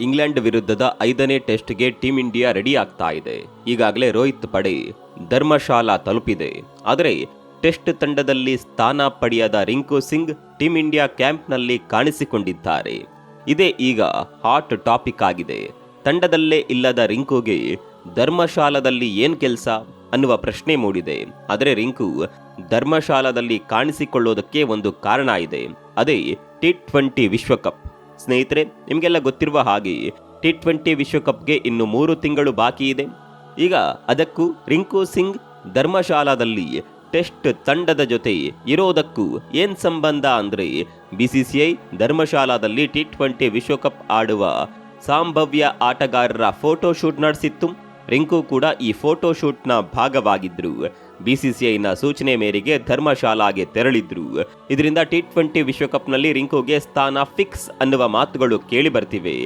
England ವಿರುದ್ಧದ ಐದನೇ ಟೆಸ್ಟ್ಗೆ team India ready ಆಗ್ತಾ ಇದೆ. ಈಗಾಗಲೇ ರೋಹಿತ್ ಪಡೆ ಧರ್ಮಶಾಲಾ ತಲುಪಿದೆ. ಆದರೆ ಟೆಸ್ಟ್ ತಂಡದಲ್ಲಿ ಸ್ಥಾನ ಪಡೆಯದ ರಿಂಕು ಸಿಂಗ್ ಟೀಂ ಇಂಡಿಯಾ ಕ್ಯಾಂಪ್ನಲ್ಲಿ ಕಾಣಿಸಿಕೊಂಡಿದ್ದಾರೆ. ಇದೇ ಈಗ ಹಾಟ್ ಟಾಪಿಕ್ ಆಗಿದೆ. ತಂಡದಲ್ಲೇ ಇಲ್ಲದ ರಿಂಕುಗೆ ಧರ್ಮಶಾಲಾದಲ್ಲಿ ಏನ್ ಕೆಲಸ ಅನ್ನುವ ಪ್ರಶ್ನೆ ಮೂಡಿದೆ. ಆದರೆ ರಿಂಕು ಧರ್ಮಶಾಲಾದಲ್ಲಿ ಕಾಣಿಸಿಕೊಳ್ಳೋದಕ್ಕೆ ಒಂದು ಕಾರಣ ಇದೆ. ಅದೇ ಟಿ ಟ್ವೆಂಟಿ ವಿಶ್ವಕಪ್. ಸ್ನೇಹಿತರೆ, ನಿಮಗೆಲ್ಲ ಗೊತ್ತಿರುವ ಹಾಗೆ ಟಿ ಟ್ವೆಂಟಿ ವಿಶ್ವಕಪ್ಗೆ ಇನ್ನು ಮೂರು ತಿಂಗಳು ಬಾಕಿ ಇದೆ. ಈಗ ಅದಕ್ಕೂ ರಿಂಕು ಸಿಂಗ್ ಧರ್ಮಶಾಲಾದಲ್ಲಿ ಟೆಸ್ಟ್ ತಂಡದ ಜೊತೆ ಇರೋದಕ್ಕೂ ಏನು ಸಂಬಂಧ ಅಂದ್ರೆ ಐ ಧರ್ಮಶಾಲಾದಲ್ಲಿ ಟಿ ಟ್ವೆಂಟಿ ವಿಶ್ವಕಪ್ ಆಡುವ ಸಂಭವ್ಯ ಆಟಗಾರರ ಫೋಟೋ ಶೂಟ್ ನಡೆಸಿತ್ತು. ರಿಂಕು ಕೂಡ ಈ ಫೋಟೋ ಶೂಟ್ನ ಭಾಗವಾಗಿದ್ರು. ಬಿಸಿಸಿಐನ ಸೂಚನೆ ಮೇರೆಗೆ ಧರ್ಮಶಾಲಾಗೆ ತೆರಳಿದ್ರು. ಇದರಿಂದ ಟಿ ಟ್ವೆಂಟಿ ವಿಶ್ವಕಪ್ನಲ್ಲಿ ರಿಂಕುಗೆ ಸ್ಥಾನ ಫಿಕ್ಸ್ ಅನ್ನುವ ಮಾತುಗಳು ಕೇಳಿ ಬರ್ತಿವೆ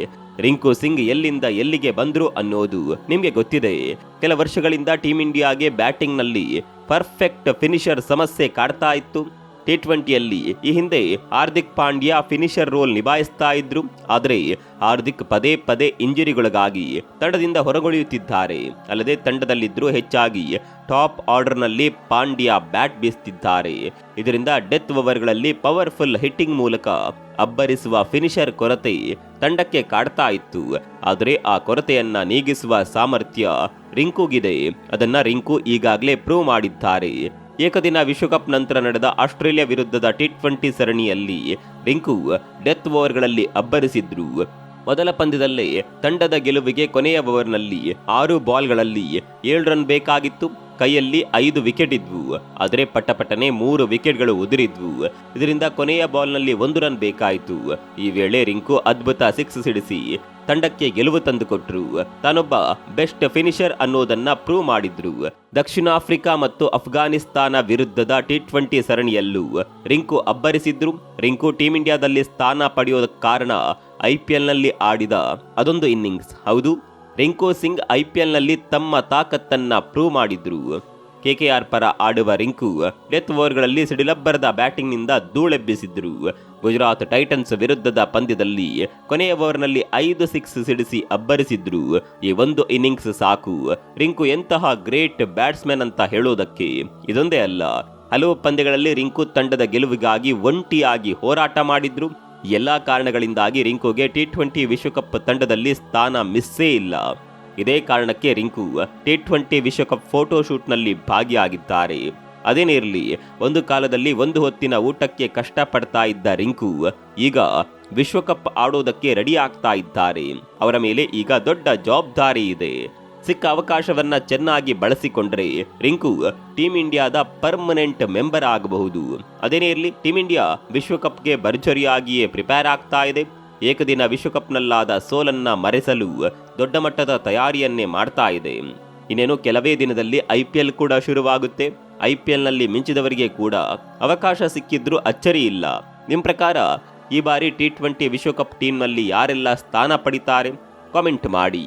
ರಿಂಕು ಸಿಂಗ್ ಎಲ್ಲಿಂದ ಎಲ್ಲಿಗೆ ಬಂದ್ರು ಅನ್ನೋದು ನಿಮಗೆ ಗೊತ್ತಿದೆ. ಕೆಲ ವರ್ಷಗಳಿಂದ ಟೀಂ ಇಂಡಿಯಾಗೆ ಬ್ಯಾಟಿಂಗ್ನಲ್ಲಿ ಪರ್ಫೆಕ್ಟ್ ಫಿನಿಷರ್ ಸಮಸ್ಯೆ ಕಾಡ್ತಾ ಇತ್ತು. ಟಿ ಟ್ವೆಂಟಿಯಲ್ಲಿ ಈ ಹಿಂದೆ ಹಾರ್ದಿಕ್ ಪಾಂಡ್ಯ ಫಿನಿಷರ್ ರೋಲ್ ನಿಭಾಯಿಸ್ತಾ ಇದ್ರು. ಆದರೆ ಹಾರ್ದಿಕ್ ಪದೇ ಪದೇ ಇಂಜುರಿಗೊಳಗಾಗಿ ತಂಡದಿಂದ ಹೊರಗುಳಿಯುತ್ತಿದ್ದಾರೆ. ಅಲ್ಲದೆ ತಂಡದಲ್ಲಿದ್ದರೂ ಹೆಚ್ಚಾಗಿ ಟಾಪ್ ಆರ್ಡರ್ನಲ್ಲಿ ಪಾಂಡ್ಯ ಬ್ಯಾಟ್ ಬೀಸ್ತಿದ್ದಾರೆ. ಇದರಿಂದ ಡೆತ್ ಓವರ್ಗಳಲ್ಲಿ ಪವರ್ಫುಲ್ ಹಿಟ್ಟಿಂಗ್ ಮೂಲಕ ಅಬ್ಬರಿಸುವ ಫಿನಿಷರ್ ಕೊರತೆ ತಂಡಕ್ಕೆ ಕಾಡ್ತಾ ಇತ್ತು. ಆದರೆ ಆ ಕೊರತೆಯನ್ನ ನೀಗಿಸುವ ಸಾಮರ್ಥ್ಯ ರಿಂಕುಗಿದೆ. ಅದನ್ನ ರಿಂಕು ಈಗಾಗಲೇ ಪ್ರೂವ್ ಮಾಡಿದ್ದಾರೆ. ಏಕದಿನ ವಿಶ್ವಕಪ್ ನಂತರ ನಡೆದ ಆಸ್ಟ್ರೇಲಿಯಾ ವಿರುದ್ಧದ ಟಿ ಟ್ವೆಂಟಿ ಸರಣಿಯಲ್ಲಿ ರಿಂಕು ಡೆತ್ ಓವರ್ಗಳಲ್ಲಿ ಅಬ್ಬರಿಸಿದ್ರು. ಮೊದಲ ಪಂದ್ಯದಲ್ಲೇ ತಂಡದ ಗೆಲುವಿಗೆ ಕೊನೆಯ ಓವರ್ನಲ್ಲಿ ಆರು ಬಾಲ್ಗಳಲ್ಲಿ ಏಳು ರನ್ ಬೇಕಾಗಿತ್ತು. ಕೈಯಲ್ಲಿ ಐದು ವಿಕೆಟ್ ಇದ್ವು. ಆದರೆ ಪಟ್ಟಪಟ್ಟನೆ ಮೂರು ವಿಕೆಟ್ಗಳು ಉದುರಿದ್ವು. ಇದರಿಂದ ಕೊನೆಯ ಬಾಲ್ನಲ್ಲಿ ಒಂದು ರನ್ ಬೇಕಾಯಿತು. ಈ ವೇಳೆ ರಿಂಕು ಅದ್ಭುತ ಸಿಕ್ಸ್ ಸಿಡಿಸಿ ತಂಡಕ್ಕೆ ಗೆಲುವು ತಂದುಕೊಟ್ರು. ತಾನೊಬ್ಬ ಬೆಸ್ಟ್ ಫಿನಿಷರ್ ಅನ್ನೋದನ್ನ ಪ್ರೂವ್ ಮಾಡಿದ್ರು. ದಕ್ಷಿಣ ಆಫ್ರಿಕಾ ಮತ್ತು ಅಫ್ಘಾನಿಸ್ತಾನ ವಿರುದ್ಧದ ಟಿ ಟ್ವೆಂಟಿ ಸರಣಿಯಲ್ಲೂ ರಿಂಕು ಅಬ್ಬರಿಸಿದ್ರು. ರಿಂಕು ಟೀಂ ಇಂಡಿಯಾದಲ್ಲಿ ಸ್ಥಾನ ಪಡೆಯೋದಕ್ಕೆ ಕಾರಣ ಐಪಿಎಲ್ನಲ್ಲಿ ಆಡಿದ ಅದೊಂದು ಇನ್ನಿಂಗ್ಸ್ ಹೌದು? ರಿಂಕು ಸಿಂಗ್ ಐಪಿಎಲ್ನಲ್ಲಿ ತಮ್ಮ ತಾಕತ್ತನ್ನ ಪ್ರೂವ್ ಮಾಡಿದ್ರು. ಕೆಕೆಆರ್ ಪರ ಆಡುವ ರಿಂಕು ಡೆತ್ ಓವರ್ಗಳಲ್ಲಿ ಸಿಡಿಲಬ್ಬರದ ಬ್ಯಾಟಿಂಗ್ನಿಂದ ಧೂಳೆಬ್ಬಿಸಿದ್ರು. ಗುಜರಾತ್ ಟೈಟನ್ಸ್ ವಿರುದ್ಧದ ಪಂದ್ಯದಲ್ಲಿ ಕೊನೆಯ ಓವರ್ನಲ್ಲಿ ಐದು ಸಿಕ್ಸ್ ಸಿಡಿಸಿ ಅಬ್ಬರಿಸಿದ್ರು. ಈ ಒಂದು ಇನ್ನಿಂಗ್ಸ್ ಸಾಕು. ರಿಂಕು ಎಂತಹ ಗ್ರೇಟ್ ಬ್ಯಾಟ್ಸ್ಮನ್ ಅಂತ ಹೇಳೋದಕ್ಕೆ ಇದೊಂದೇ ಅಲ್ಲ. ಹಲವು ಪಂದ್ಯಗಳಲ್ಲಿ ರಿಂಕು ತಂಡದ ಗೆಲುವಿಗಾಗಿ ಒಂಟಿಯಾಗಿ ಹೋರಾಟ ಮಾಡಿದ್ರು. ಎಲ್ಲಾ ಕಾರಣಗಳಿಂದಾಗಿ ರಿಂಕುಗೆ ಟಿ ಟ್ವೆಂಟಿ ವಿಶ್ವಕಪ್ ತಂಡದಲ್ಲಿ ಸ್ಥಾನ ಮಿಸ್ಸೇ ಇಲ್ಲ. ಇದೇ ಕಾರಣಕ್ಕೆ ರಿಂಕು ಟಿ ಟ್ವೆಂಟಿ ವಿಶ್ವಕಪ್ ಫೋಟೋಶೂಟ್ನಲ್ಲಿ ಭಾಗಿಯಾಗಿದ್ದಾರೆ. ಅದೇನಿರಲಿ ಒಂದು ಕಾಲದಲ್ಲಿ ಒಂದು ಹೊತ್ತಿನ ಊಟಕ್ಕೆ ಕಷ್ಟಪಡ್ತಾ ಇದ್ದ ರಿಂಕು ಈಗ ವಿಶ್ವಕಪ್ ಆಡೋದಕ್ಕೆ ರೆಡಿ ಆಗ್ತಾ ಇದ್ದಾರೆ. ಅವರ ಮೇಲೆ ಈಗ ದೊಡ್ಡ ಜವಾಬ್ದಾರಿ ಇದೆ. ಸಿಕ್ಕ ಅವಕಾಶವನ್ನ ಚೆನ್ನಾಗಿ ಬಳಸಿಕೊಂಡ್ರೆ ರಿಂಕು ಟೀಮ್ ಇಂಡಿಯಾದ ಪರ್ಮನೆಂಟ್ ಮೆಂಬರ್ ಆಗಬಹುದು. ಅದೇನೇ ಇರಲಿ ಟೀಮ್ ಇಂಡಿಯಾ ವಿಶ್ವಕಪ್ಗೆ ಭರ್ಜರಿಯಾಗಿಯೇ ಪ್ರಿಪೇರ್ ಆಗ್ತಾ ಇದೆ. ಏಕದಿನ ವಿಶ್ವಕಪ್ನಲ್ಲಾದ ಸೋಲನ್ನ ಮರೆಸಲು ದೊಡ್ಡ ಮಟ್ಟದ ತಯಾರಿಯನ್ನೇ ಮಾಡ್ತಾ ಇದೆ. ಇನ್ನೇನು ಕೆಲವೇ ದಿನದಲ್ಲಿ ಐ ಪಿ ಎಲ್ ಕೂಡ ಶುರುವಾಗುತ್ತೆ. ಐ ಪಿ ಎಲ್ನಲ್ಲಿ ಮಿಂಚಿದವರಿಗೆ ಕೂಡ ಅವಕಾಶ ಸಿಕ್ಕಿದ್ರೂ ಅಚ್ಚರಿ ಇಲ್ಲ. ನಿಮ್ಮ ಪ್ರಕಾರ ಈ ಬಾರಿ ಟಿ ಟ್ವೆಂಟಿ ವಿಶ್ವಕಪ್ ಟೀಮ್ನಲ್ಲಿ ಯಾರೆಲ್ಲ ಸ್ಥಾನ ಪಡಿತಾರೆ? ಕಾಮೆಂಟ್ ಮಾಡಿ.